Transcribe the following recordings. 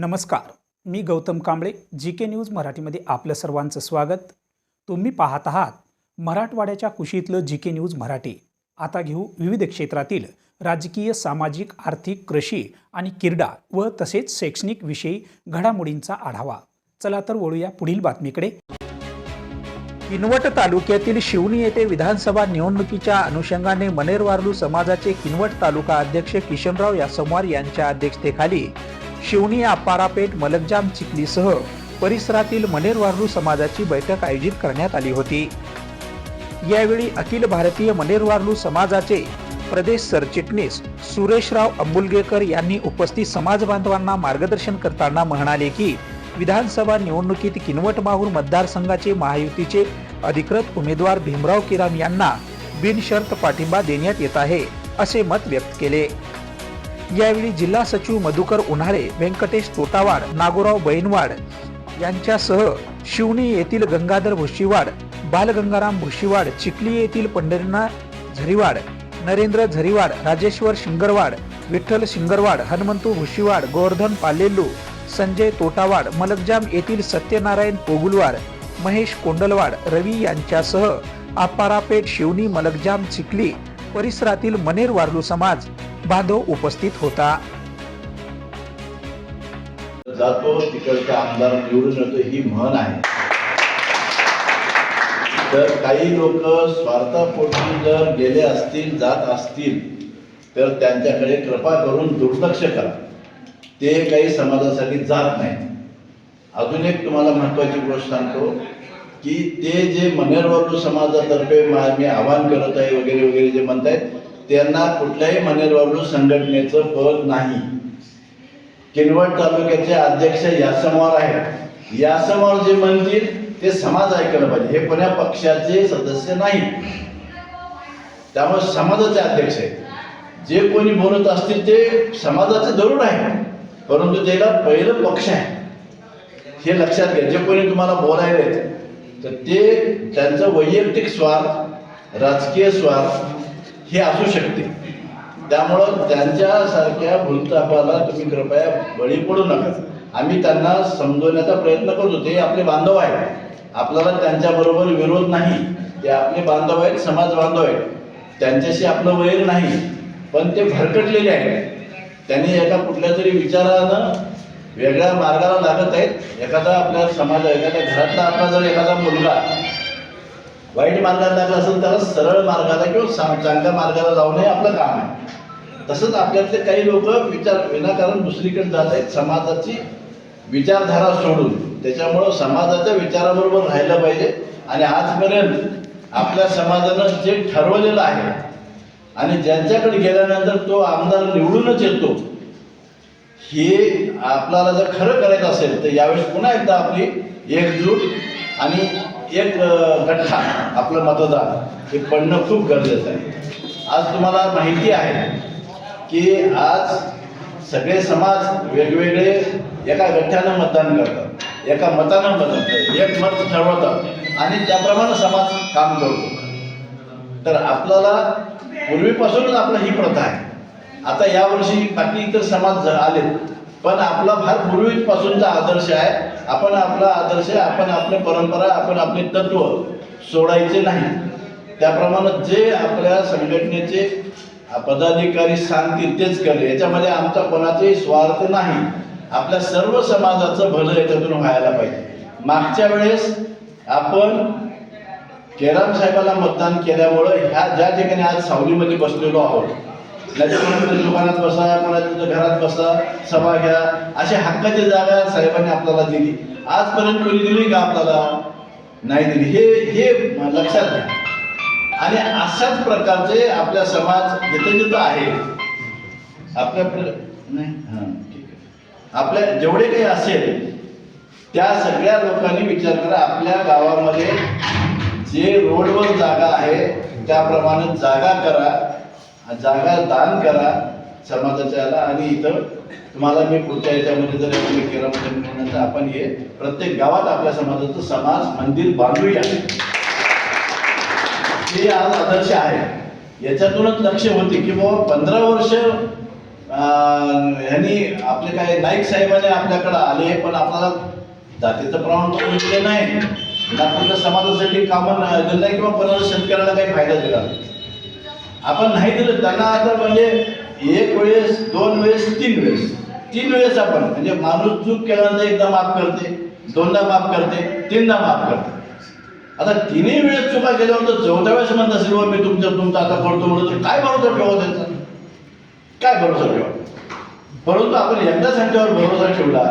नमस्कार मी Gautam Kamble G K news मराठीमध्ये आपलं सर्वांचं स्वागत. तुम्ही पाहत आहात मराठवाड्याच्या कुशीतलं जी के न्यूज मराठी. आता घेऊ विविध क्षेत्रातील राजकीय सामाजिक आर्थिक कृषी आणि क्रीडा व तसेच शैक्षणिक विषयी घडामोडींचा आढावा. चला तर वळूया पुढील बातमीकडे. किनवट तालुक्यातील शिवणी येथे विधानसभा निवडणुकीच्या अनुषंगाने मनेरवारलू समाजाचे किनवट तालुका अध्यक्ष किशनराव यासमवार यांच्या अध्यक्षतेखाली शिवणी आपारापेठ मलकजाम चिखलीसह परिसरातील मनेरवारू समाजाची बैठक आयोजित करण्यात आली होती. यावेळी अखिल भारतीय मनेरवारलू समाजाचे प्रदेश सरचिटणीस सुरेशराव अंबुलगेकर यांनी उपस्थित समाज बांधवांना मार्गदर्शन करताना म्हणाले की विधानसभा निवडणुकीत किनवट माहूर मतदारसंघाचे महायुतीचे अधिकृत उमेदवार भीमराव किराम यांना बिनशर्त पाठिंबा देण्यात येत आहे असे मत व्यक्त केले. यावेळी जिल्हा सचिव मधुकर उन्हाळे व्यंकटेश तोटावाड नागोराव बैनवाड यांच्यासह शिवणी येथील गंगाधर भुशीवाड बालगंगाराम भुशीवाड चिखली येथील पंढरीनाथ झरीवाड नरेंद्र झरीवाड राजेश्वर शिंगरवाड विठ्ठल शिंगरवाड हनुमंतू भुशीवाड गोवर्धन पालेल्लू संजय तोटावाड मलकजाम येथील सत्यनारायण पोगुलवाड महेश कोंडलवाड रवी यांच्यासह आपारापेठ शिवनी मलकजाम चिखली परिसरातील मनेर वारलू समाज बांधव उपस्थित होता. जातो तिकडचा आमदार निवडून येतो ही म्हण आहे. तर काही लोक स्वार्थापोटी जर गेले असतील जात असतील तर त्यांच्याकडे कृपा करून दुर्लक्ष करा. ते काही समाजासाठी जात नाही. अजून एक तुम्हाला महत्वाची गोष्ट सांगतो की ते जे मनेरबाबू समाजातर्फे मी आवाहन करत आहे वगैरे वगैरे जे म्हणतायत त्यांना कुठल्याही मनेरबाबू संघटनेचं पद नाही. किनवट तालुक्याचे अध्यक्ष यासमोर आहेत. यासमोर जे म्हणतील ते समाज ऐकलं पाहिजे. हे कोण्या पक्षाचे सदस्य नाही त्यामुळे समाजाचे अध्यक्ष आहेत. जे कोणी बोलत असतील ते समाजाचे जरूर आहे परंतु त्याला पहिलं पक्ष आहे. हे लक्षात घ्या. जे कोणी तुम्हाला बोलायला तर ते त्यांचं वैयक्तिक स्वार्थ राजकीय स्वार्थ हे असू शकते. त्यामुळं त्यांच्यासारख्या भूलतापाला तुम्ही कृपया बळी पडू नका. आम्ही त्यांना समजवण्याचा प्रयत्न करतो. ते आपले बांधव आहेत. आपल्याला त्यांच्याबरोबर विरोध नाही. ते आपले बांधव आहेत समाज बांधव आहेत. त्यांच्याशी आपलं वैर नाही. पण ते भरकटलेले आहेत. त्यांनी एका कुठल्या तरी विचारानं वेगळ्या मार्गाला लागत आहेत. एखादा आपल्या समाज एखाद्या घरातला आपला जर एखादा मुलगा वाईट मार्गाला लागला असेल त्याला सरळ मार्गाला किंवा चांगल्या मार्गाला लावणे आपलं काम आहे. तसंच आपल्यातले काही लोक विचार विनाकारण दुसरीकडे जात आहेत समाजाची विचारधारा सोडून. त्याच्यामुळं समाजाच्या विचाराबरोबर राहिलं पाहिजे. आणि आजपर्यंत आपल्या समाजानं जे ठरवलेलं आहे आणि ज्यांच्याकडे गेल्यानंतर तो आमदार निवडूनच येतो हे आपल्याला जर खरं करायचं असेल तर यावेळेस पुन्हा एकदा आपली एकजूट आणि एक गठ्ठा आपलं मतदान हे पडणं खूप गरजेचं आहे. आज तुम्हाला माहिती आहे की आज सगळे समाज वेगवेगळे एका गठ्ठ्यानं मतदान करतात एका मतानं मतदान करतात एक मत ठरवतात आणि त्याप्रमाणे समाज काम करतो. तर आपल्याला पूर्वीपासूनच आपलं ही प्रथा आहे. आता यावर्षी बाकी इतर समाज आले पण आपला फार पूर्वीपासूनचा आदर्श आहे. आपण आपला आदर्श आपण आपली परंपरा आपण आपले तत्व सोडायचे नाही. त्याप्रमाणे जे आपल्या संघटनेचे पदाधिकारी सांगतील तेच करले. याच्यामध्ये आमचा कोणाचाही स्वार्थ नाही. आपल्या सर्व समाजाचं भलं याच्यातून व्हायला पाहिजे. मागच्या वेळेस आपण केराम साहेबाला मतदान केल्यामुळं ह्या ज्या ठिकाणी आज सावलीमध्ये बसलेलो आहोत नाही तर दुकानात बसा कोणाच्या घरात बसा सभा घ्या. अशा हक्काची जागा साहेबांनी आपल्याला दिली. आजपर्यंत कोणी दिली का आपल्याला? नाही दिली. हे हे लक्षात घ्या. आणि अशाच प्रकारचे आपल्या समाज जिथे जिथं आहे. आपल्या नाही हां ठीक आहे. आपल्या जेवढे काही असेल त्या सगळ्या लोकांनी विचार करा. आपल्या गावामध्ये जे रोडवर जागा आहे त्याप्रमाणे जागा करा. जागा दान करा समाजाच्या आणि इथं तुम्हाला मी पुढच्या याच्यामध्ये जर तुम्ही केरामध्ये मिळवण्याचं आपण हे प्रत्येक गावात आपल्या समाजाचं समाज मंदिर बांधूया. हे आज आदर्श आहे. याच्यातूनच लक्ष होते की बाबा पंधरा वर्ष ह्यांनी आपले काय नाईक साहेबांनी आपल्याकडे आले पण आपल्याला जातीचं प्रमाण दिले नाही. ना समाजासाठी कामं दिलं नाही किंवा कोणाला शेतकऱ्याला काही फायदा दिला नाही. आपण नाही दिलं त्यांना आता म्हणजे एक वेळेस दोन वेळेस तीन वेळेस. तीन वेळेस आपण म्हणजे माणूस चूक केल्यानंतर एकदा माफ करते दोनदा माफ करते तीनदा माफ करते. आता तिन्ही वेळेस चुका केल्यावर तर चौथ्या वेळेस म्हणत असेल "बुवा, मी तुमच्या तुमचा आता करतो म्हणून तर काय भरोसा ठेवा त्यांचा? काय भरोसा ठेवा परंतु आपण एकदा त्यांच्यावर भरोसा ठेवला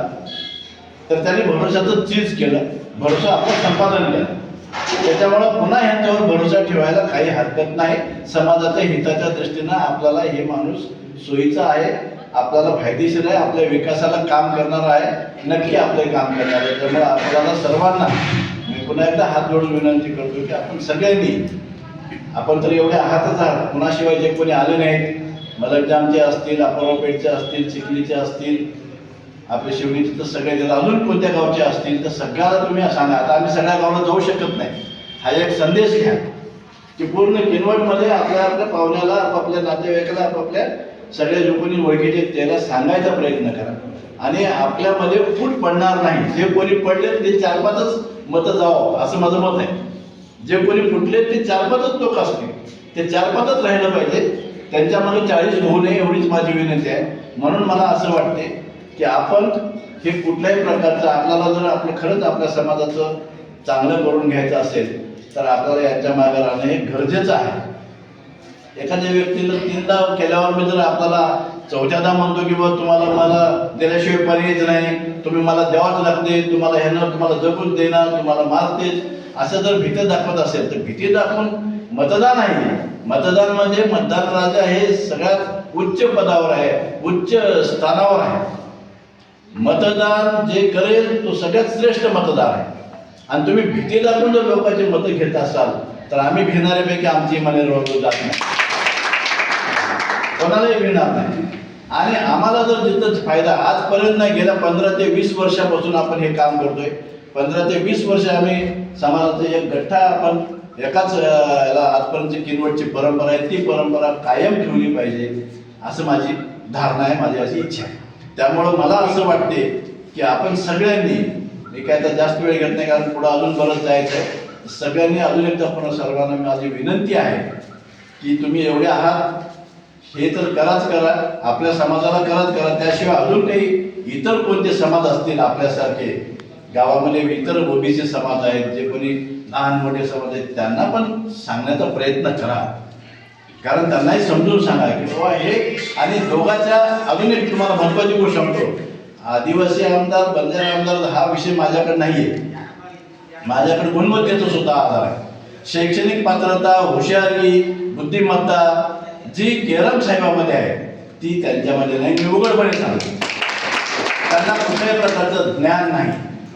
तर त्यांनी भरोशाचं चीज केलं. भरोसा आपण संपादन केलं. त्याच्यामुळं पुन्हा यांच्यावर भरोसा ठेवायला काही हरकत नाही. समाजाच्या हिताच्या दृष्टीनं आपल्याला हे माणूस सोयीचा आहे. आपल्याला फायदेशीर आहे. आपल्या विकासाला काम करणार आहे. नक्की आपले काम करणार आहे. त्यामुळे आपल्याला सर्वांना मी पुन्हा एकदा हात जोडून विनंती करतो की आपण सगळ्यांनी आपण तर एवढे आहातच आहात. कुणाशिवाय जे कोणी आले नाहीत. मलकजामचे असतील अपर्वापेठचे असतील चिखलीचे असतील आपले शिवणीचे तर सगळे जर अजून कोणत्या गावचे असतील तर सगळ्याला तुम्ही सांगा आता आम्ही सगळ्या गावाला जाऊ शकत नाही. हा एक संदेश घ्या. की पूर्ण किनवटमध्ये आपल्या आपल्या पाहुण्याला आपापल्या नातेवाईकाला आपापल्या सगळ्या जो कोणी ओळखीचे त्याला सांगायचा प्रयत्न करा. आणि आपल्यामध्ये फूट पडणार नाही. जे कोणी पडले ते चार पाचच मतं जावं. असं माझं मत आहे. जे कोणी फुटले ते चार पाचच लोक असतील. ते चार पाचच राहिलं पाहिजे. त्यांच्यामध्ये चाळीस होऊ नये एवढीच माझी विनंती आहे. म्हणून मला असं वाटते की आपण हे कुठल्याही प्रकारचं आपल्याला जर आपलं खरंच आपल्या समाजाचं चांगलं करून घ्यायचं असेल तर आपल्याला यांच्या मागे राहणं हे गरजेचं आहे. एखाद्या व्यक्तीला तीनदा केल्यावर मी जर आपल्याला चौथ्यादा म्हणतो की बा तुम्हाला मला दिल्याशिवाय पर्यायच नाही तुम्ही मला द्यावाच लागते तुम्हाला ह्यानं तुम्हाला जगून देणार तुम्हाला मारतेच असं जर भीती दाखवत असेल तर भीती दाखवून मतदान आहे. मतदान म्हणजे मतदान राजा हे सगळ्यात उच्च पदावर आहे उच्च स्थानावर आहे. मतदान जे करेल तो सगळ्यात श्रेष्ठ मतदार आहे. आणि तुम्ही भीती लागून जर लोकांचे मतं घेत असाल तर आम्ही घेणाऱ्यापैकी आमची माने रोवली जात नाही. कोणालाही भिणार नाही. आणि आम्हाला जर तिथं फायदा आजपर्यंत नाही गेल्या पंधरा ते वीस वर्षापासून आपण हे काम करतोय. पंधरा ते वीस वर्ष आम्ही समाजाचा एक गठ्ठा आपण एकाच याला आजपर्यंत किनवटची परंपरा आहे ती परंपरा कायम ठेवली पाहिजे असं माझी धारणा आहे माझी अशी इच्छा आहे. त्यामुळं मला असं वाटते की आपण सगळ्यांनी मी काय आता जास्त वेळ घेत नाही कारण पुढं अजून बरंच जायचं आहे सगळ्यांनी अजून एकदा पुन्हा सर्वांना माझी विनंती आहे की तुम्ही एवढे आहात हे तर कराच करा आपल्या समाजाला कराच करा त्याशिवाय अजून काही इतर कोणते समाज असतील आपल्यासारखे गावामध्ये इतर ओबीसी समाज आहेत जे कोणी लहान मोठे समाज आहेत त्यांना पण सांगण्याचा प्रयत्न करा. कारण त्यांनाही समजून सांगा की बाबा हे आणि दोघांच्या अजून एक तुम्हाला महत्वाची गोष्ट सांगतो. आदिवासी आमदार बंजारा आमदार हा विषय माझ्याकडे नाही आहे माझ्याकडे गुणवत्तेचा सुद्धा आधार आहे. शैक्षणिक पात्रता हुशारी बुद्धिमत्ता जी केरम साहेबामध्ये आहे ती त्यांच्यामध्ये नाही. मी उघडपणे सांगतो. त्यांना कुठल्याही प्रकारचं ज्ञान नाही.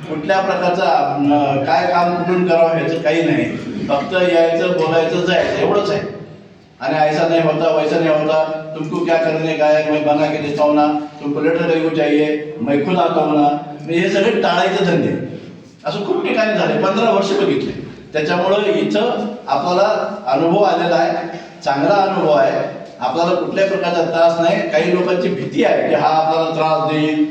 कुठल्या प्रकारचं काय काम कुठून करावं ह्याचं काही नाही. फक्त यायचं बोलायचं जायचं एवढंच आहे. आणि ऐसा नहीं होता वैसा नहीं होता। तुमको क्या करने का है? मैं बना के देता हूँ ना। तुमको लेटर को चाहिए। मैं खुद आता हूँ ना। हे सगळे टाळायचे धंदे असं खूप ठिकाणी झाले पंधरा वर्ष बघितले. त्याच्यामुळं इथं आपल्याला अनुभव आलेला आहे. चांगला अनुभव आहे. आपल्याला कुठल्याही प्रकारचा त्रास नाही. काही लोकांची भीती आहे की हा आपल्याला त्रास देईल.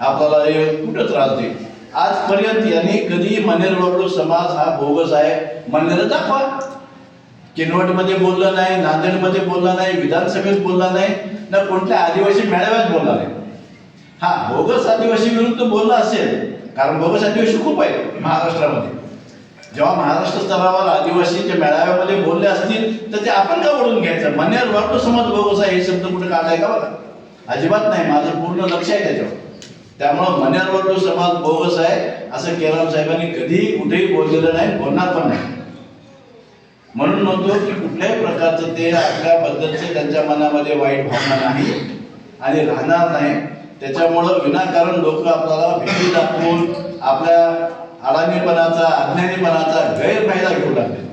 आपल्याला हे कुठं त्रास देईल? आजपर्यंत यांनी कधी मनेर वडलो समाज हा बोगस आहे. मनेर दाखवा. किनवटमध्ये बोलला नाही नांदेडमध्ये बोलला नाही विधानसभेत बोलला नाही ना कोणत्या आदिवासी मेळाव्यात बोलला नाही. हा बोगस आदिवासी विरुद्ध बोलला असेल कारण बोगस आदिवासी खूप आहे महाराष्ट्रामध्ये. जेव्हा महाराष्ट्र स्तरावर आदिवासीच्या मेळाव्यामध्ये बोलले असतील तर ते आपण का ओढून घ्यायचं. मन्यार वाटतो समाज बोगस आहे हे शब्द कुठे काढलाय का बघा? अजिबात नाही माझं पूर्ण लक्ष आहे त्याच्यावर. त्यामुळं मन्यार वाटतो समाज बोगस आहे असं केराम साहेबांनी कधीही कुठेही बोललेलं नाही बोलणार पण नाही. म्हणून म्हणतो की कुठल्याही प्रकारचं ते आपल्याबद्दलचे त्यांच्या मनामध्ये वाईट भावना नाही आणि राहणार नाही. त्याच्यामुळं विनाकारण लोक आपल्याला भीती दाखवून आपल्या अडाणीपणाचा अज्ञानीपणाचा गैरफायदा घेऊ लागले.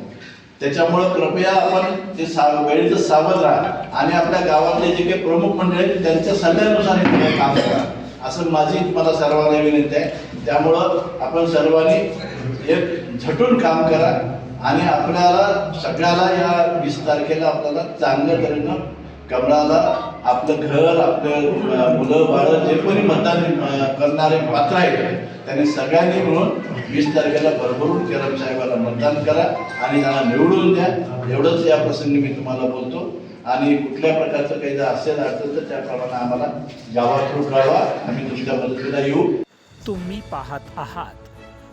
त्याच्यामुळं कृपया आपण ते सा वेळेचं सावध राहा आणि आपल्या गावातले जे काही प्रमुख मंडळी आहेत त्यांच्या सल्ल्यानुसार हे काम करा. असं माझी मला सर्वांना विनंती आहे. त्यामुळं आपण सर्वांनी एक झटून काम करा. आणि आपल्याला सगळ्याला या वीस तारखेला आपल्याला चांगल्या तऱ्हेनं कमळाला आपलं घर आपलं मुलं बाळं जे कोणी मतदान करणारे पात्र आहेत त्यांनी सगळ्यांनी मिळून वीस तारखेला भरभरून केरम साहेबाला मतदान करा आणि त्यांना निवडून द्या. एवढंच या प्रसंगी मी तुम्हाला बोलतो. आणि कुठल्या प्रकारचं काही जर असेल अडचण तर त्याप्रमाणे आम्हाला गावा थ्रू कळवा आम्ही तुमच्या मदतीला येऊ. तुम्ही पाहत आहात.